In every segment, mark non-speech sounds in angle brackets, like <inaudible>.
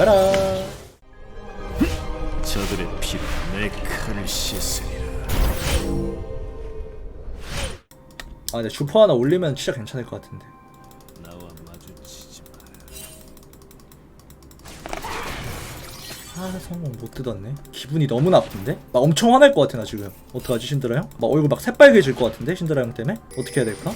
가라 저들의 피로 내 칼을 씻으리라. 아 근데 주퍼 하나 올리면 진짜 괜찮을 것 같은데 나와 마주치지 마라. 아 성공 못 뜯었네 기분이 너무 나쁜데? 나 엄청 화날 것 같아 나 지금 어떡하지 신드라 형? 막 얼굴 막 새빨개질 것 같은데 신드라 형 때문에? 어떻게 해야 될까?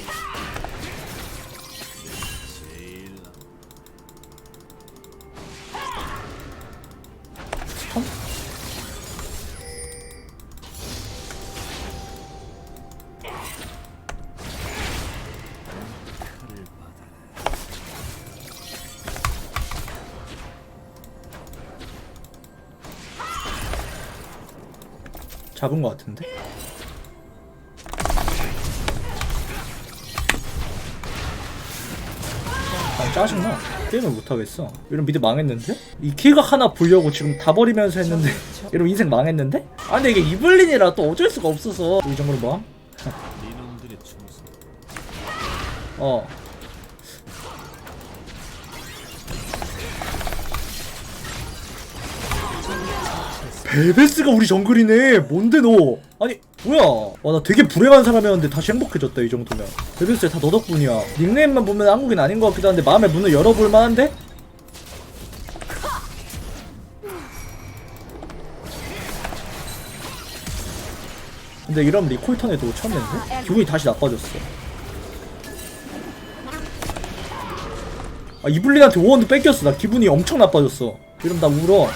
잡은 것 같은데? 아 짜증나 게임을 못하겠어 이런 미드 망했는데? 이 킬각 하나 보려고 지금 다 버리면서 했는데 <laughs> 이러면 인생 망했는데? 아 근데 이게 이블린이라 또 어쩔 수가 없어서 이 정도로 뭐함? 어 벨베스가 우리 정글이네. 뭔데 너? 아니 뭐야? 와 나 되게 불행한 사람이었는데 다시 행복해졌다 이 정도면. 벨베스 다너 덕분이야. 닉네임만 보면 한국인 아닌 것 같기도 한데 마음의 문을 열어볼 만한데? 근데 이런 리콜 턴에도 처음 했는데? 기분이 다시 나빠졌어. 아 이블린한테 오원도 뺏겼어. 나 기분이 엄청 나빠졌어. 이러면 나 울어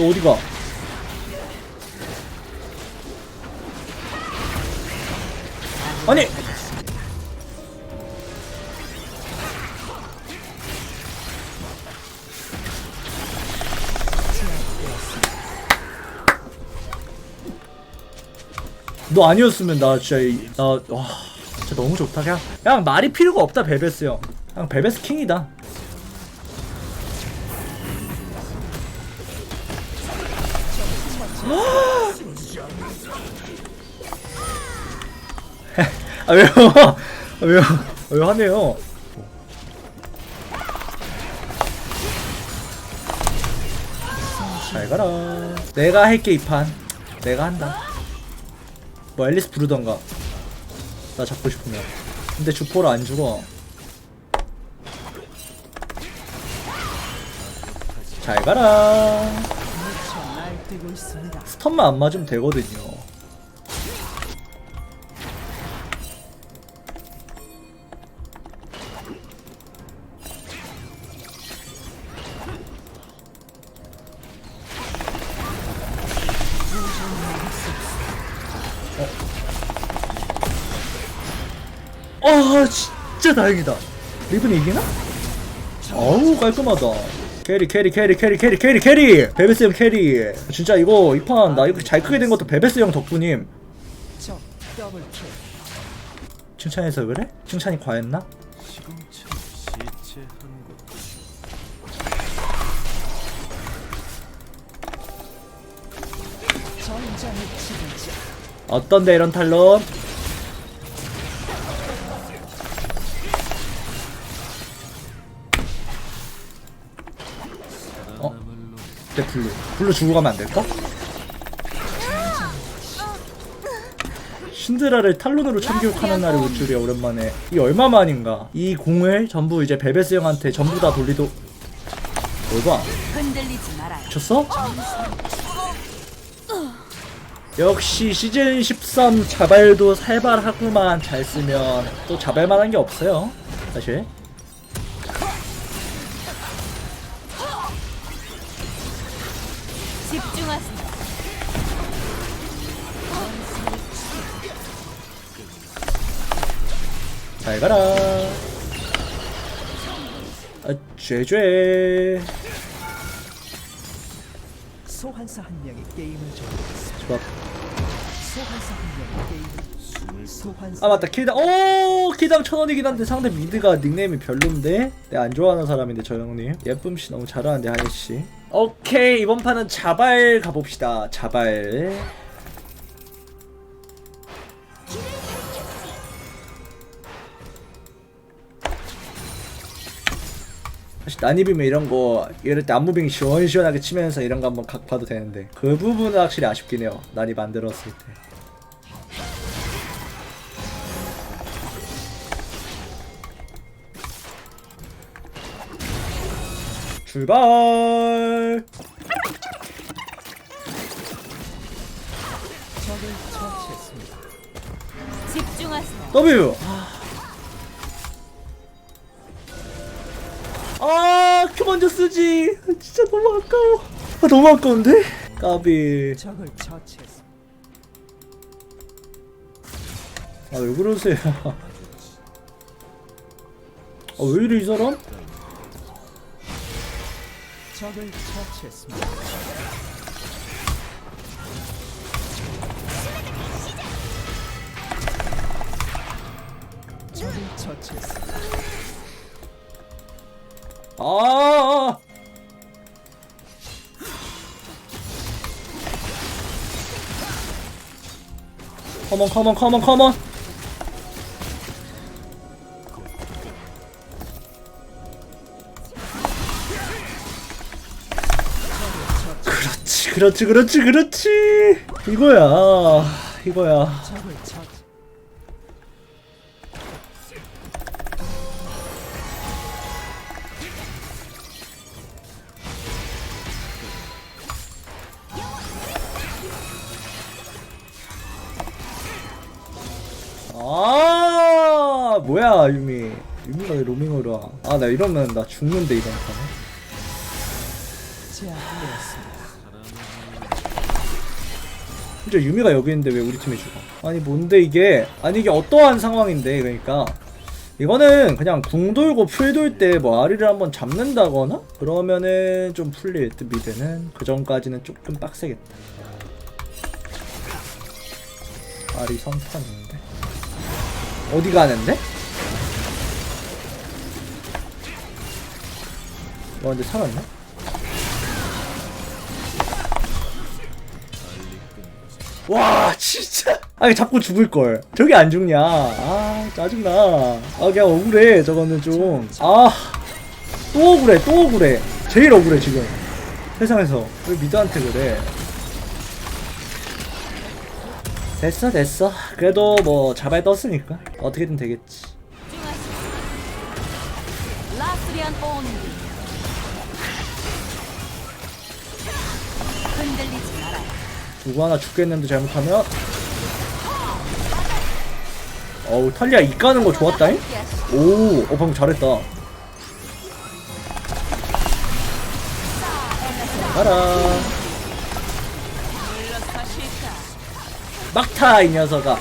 너 어디가 아니 너 아니었으면 나 진짜 이- 나 와. 진짜 너무 좋다. 그냥, 그냥 말이 필요가 없다, 베베스 형. 그냥 베베스 킹이다. <laughs> 아, 왜요? 아, 왜요? 아, 왜 화내요? 잘 가라. 내가 할게, 이 판. 내가 한다. 뭐, 앨리스 부르던가. 나 잡고 싶으면 근데 주포를 안 죽어 잘 가라 스턴만 안 맞으면 되거든요. 아 진짜 다행이다. 리븐이 이기나? 어우 깔끔하다 캐리 캐리 캐리 캐리 캐리 캐리 캐리 베베스 형 캐리 진짜 이거 이 판 나 이렇게 잘 크게 된 것도 베베스 형 덕분임 칭찬해서 그래? 칭찬이 과했나? 어떤데 이런 탈론? 블루 블루 주고 가면 안 될까? 신드라를 탈론으로 참교육하는 날이 올 줄이야 오랜만에 이 얼마만인가 이 공을 전부 이제 베베스 형한테 전부 다 돌리도 뭘봐 흔들리지 말아요. 미쳤어? 역시 시즌 13 자발도 살발하구만 잘 쓰면 또 자발만한 게 없어요 사실 잘 가라. 아 죄죄. 소환사 한 명이 게임을 종료했습니다. 좋아. 소환사 한 명이 게임을 소환사 아 맞다. 킬당 오! 킬당 천원이긴 한데 상대 미드가 닉네임이 별론데? 내가 안 좋아하는 사람인데 저 형님. 예쁨씨 너무 잘하는데 하예씨. 오케이 이번 판은 자발 가봅시다. 자발 난입이면 이런 거 이럴 때 안무빙 시원시원하게 치면서 이런 거 한번 각 봐도 되는데 그 부분은 확실히 아쉽긴 해요 난입 만들었을 때 출발 적을 처치했습니다. 집중하세요. W 아, 큐 먼저 쓰지. 진짜 너무 아까워. 아, 너무 아까운데? 까비. 적을 처치했습니다. 아, 왜 그러세요? 아, 왜 이래, 이 사람? 적을 처치했습니다. 적을 처치했습니다. 아. 컴온, 컴온, 컴온, 컴온. 그렇지, 그렇지, 그렇지, 그렇지. 이거야, 이거야. 아, 뭐야, 유미. 유미가 왜 로밍으로 와? 아, 나 이러면 나 죽는데, 이번 판에. 진짜 유미가 여기 있는데 왜 우리 팀에 죽어? 아니 뭔데 이게? 아니 이게 어떠한 상황인데 그러니까 이거는 그냥 궁 돌고 풀 돌 때 뭐 아리를 한번 잡는다거나 그러면은 좀 풀릴 듯 미드는 그 전까지는 조금 빡세겠다. 아리 선탄인데 어디 가는데? 와 근데 살았나? 와 진짜. 아니 자꾸 죽을걸. 저게 안 죽냐? 아 짜증나. 아 그냥 억울해 저거는 좀아또 억울해 또 억울해. 제일 억울해 지금. 세상에서. 왜 미드한테 그래 됐어 됐어 그래도 뭐 자발 떴으니까 어떻게든 되겠지. 누구 하나 죽겠는데 잘못하면 어우 탈리아 이 까는 거 좋았다잉? 오, 어 방금 잘했다. 가라. 막타 이 녀석아.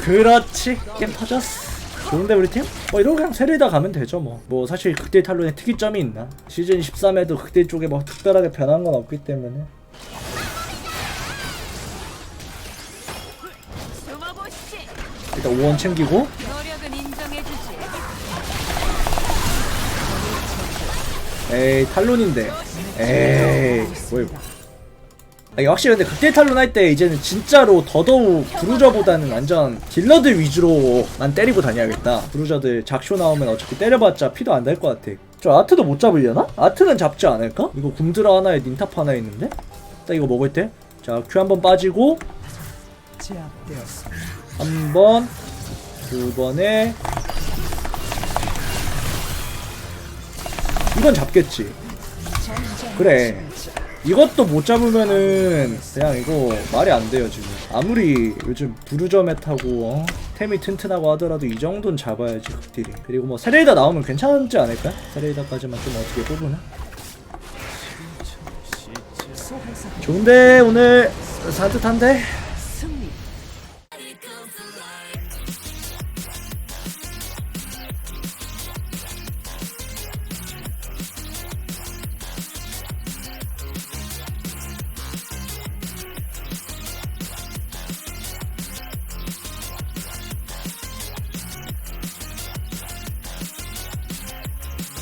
그렇지. 게임 터졌어. 좋은데 우리 팀? 뭐 이러고 그냥 세리다 가면 되죠 뭐. 뭐 사실 극딜 탈론에 특이점이 있나? 시즌 13에도 극딜 쪽에 뭐 특별하게 변한 건 없기 때문에. 일단 5원 챙기고. 에이 탈론인데 에이 뭐 아, 이게 확실히 근데 극딜 탈론 할 때 이제는 진짜로 더더욱 브루저보다는 완전 딜러들 위주로만 때리고 다녀야겠다 브루저들 작쇼 나오면 어차피 때려봤자 피도 안 날 것 같아 저 아트도 못 잡으려나? 아트는 잡지 않을까? 이거 궁드라 하나에 닌탑 하나 있는데? 딱 이거 먹을 때 자 큐 한 번 빠지고. 한 번, 두 번에 이건 잡겠지. 그래. 이것도 못 잡으면은 그냥 이거 말이 안 돼요 지금. 아무리 요즘 부르저 메타고 어? 템이 튼튼하고 하더라도 이 정도는 잡아야지 극딜이. 그리고 뭐 세레이다 나오면 괜찮지 않을까? 세레이다까지만 좀 어떻게 뽑으나? 좋은데 오늘 산뜻한데